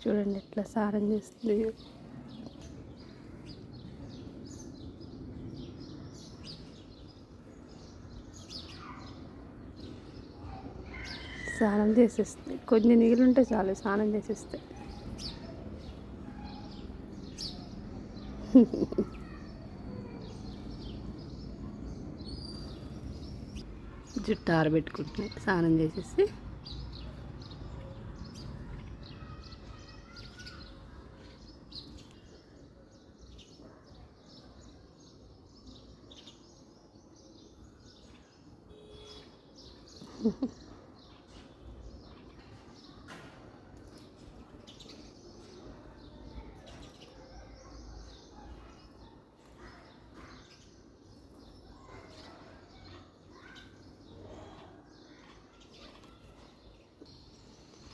చూడండి ఎట్లా సారం చేస్తుంది. స్నానం చేసేస్తే కొన్ని నీళ్ళు ఉంటే చాలు స్నానం చేసేస్తే. జుట్టు ఆరబెట్టుకుంటున్నాయి స్నానం చేసేసి.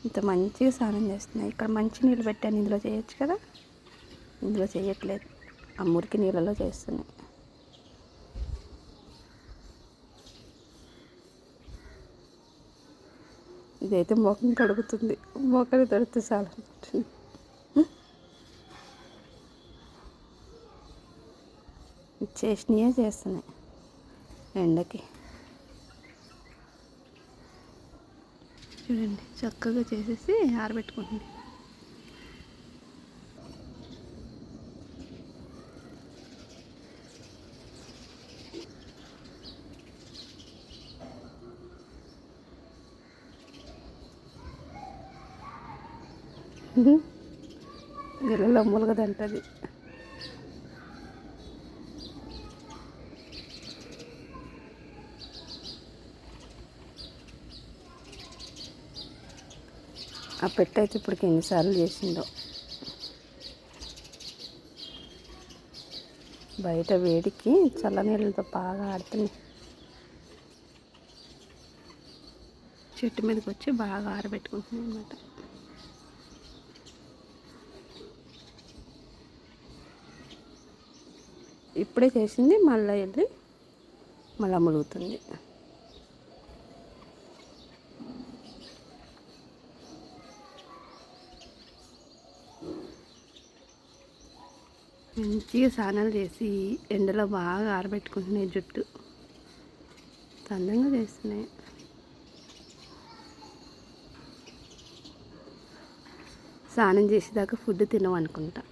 ఇంత మంచిగా స్నానం చేస్తున్నాయి. ఇక్కడ మంచి నీళ్ళు పెట్టాను. ఇందులో చేయొచ్చు కదా? ఇందులో చేయట్లేదు. ఆ మురికి నీళ్ళలో చేస్తున్నాయి. ఇదైతే ముఖం కడుగుతుంది. మొక్కని తడితే చాలా చేసినయే చేస్తున్నాయి. ఎండకి. చూడండి చక్కగా చేసేసి ఆరబెట్టుకుంటుంది గిల్లలో ములగదంటది. ఆ పెట్టయితే ఇప్పటికి ఎన్నిసార్లు చేసిందో బయట వేడికి చల్లనీళ్ళతో బాగా ఆడుతున్నాయి. చెట్టు మీదకి వచ్చి బాగా ఆరబెట్టుకుంటున్నాయి అన్నమాట ఇప్పుడే చేసింది మళ్ళీ వెళ్ళి మళ్ళీ ములుగుతుంది. మంచిగా స్నానాలు చేసి ఎండలో బాగా ఆరబెట్టుకుంటున్నాయి జుట్టు. అందంగా చేస్తున్నాయి. స్నానం చేసేదాకా ఫుడ్ తినవనుకుంటా.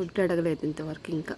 ఫుడ్ అడగలేదు ఇంతవరకు ఇంకా.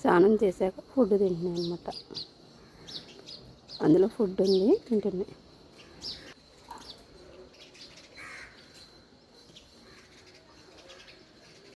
స్నానం చేశాక ఫుడ్ తింటున్నాయి అనమాట అందులో ఫుడ్ ఉంది తింటున్నాయి